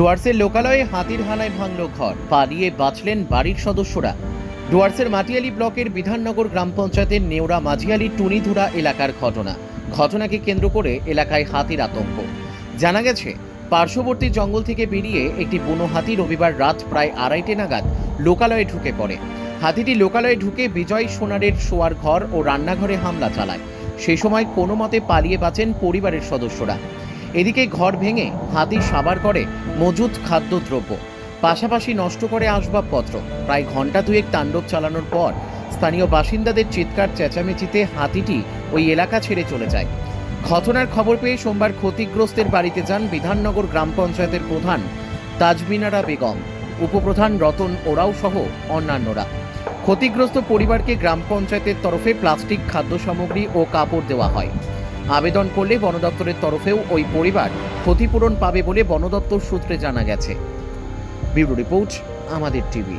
ডুয়ার্সের লোকালয়ে হাতির হানায় ভাঙল ঘর। পালিয়ে বাঁচলেন বাড়ির সদস্যরা। ডুয়ার্সের মাটিয়ালি ব্লকের বিধাননগর গ্রাম পঞ্চায়েতের নেওড়া মাঝিয়ালি টুনিধুরা এলাকার ঘটনা। ঘটনাকে কেন্দ্র করে এলাকায় হাতির আতঙ্ক। জানা গেছে, পার্শ্ববর্তী জঙ্গল থেকে বেরিয়ে একটি বুনো হাতি রবিবার রাত প্রায় আড়াইটে নাগাদ লোকালয়ে ঢুকে পড়ে। হাতিটি লোকালয়ে ঢুকে বিজয় সোনারের শোয়ার ঘর ও রান্নাঘরে হামলা চালায়। সেই সময় কোনো মতে পালিয়ে বাঁচেন পরিবারের সদস্যরা। এদিকে ঘর ভেঙে হাতি সাবার করে মজুদ খাদ্যদ্রব্য। পাশাপাশি নষ্ট করে আসবাবপত্র। প্রায় ঘণ্টা দুয়েক তাণ্ডব চালানোর পর স্থানীয় বাসিন্দাদের চিৎকার চেঁচামেচিতে হাতিটি ওই এলাকা ছেড়ে চলে যায়। ঘটনার খবর পেয়ে সোমবার ক্ষতিগ্রস্তের বাড়িতে যান বিধাননগর গ্রাম পঞ্চায়েতের প্রধান তাজমিনারা বেগম, উপপ্রধান রতন ওরাও সহ অন্যান্যরা। ক্ষতিগ্রস্ত পরিবারকে গ্রাম পঞ্চায়েতের তরফে প্লাস্টিক খাদ্য সামগ্রী ও কাপড় দেওয়া হয়। আবেদন করলে বন দপ্তরের তরফেও ওই পরিবার ক্ষতিপূরণ পাবে বলে বন দপ্তর সূত্রে জানা গেছে। ব্যুরো রিপোর্ট, আমাদের টিভি।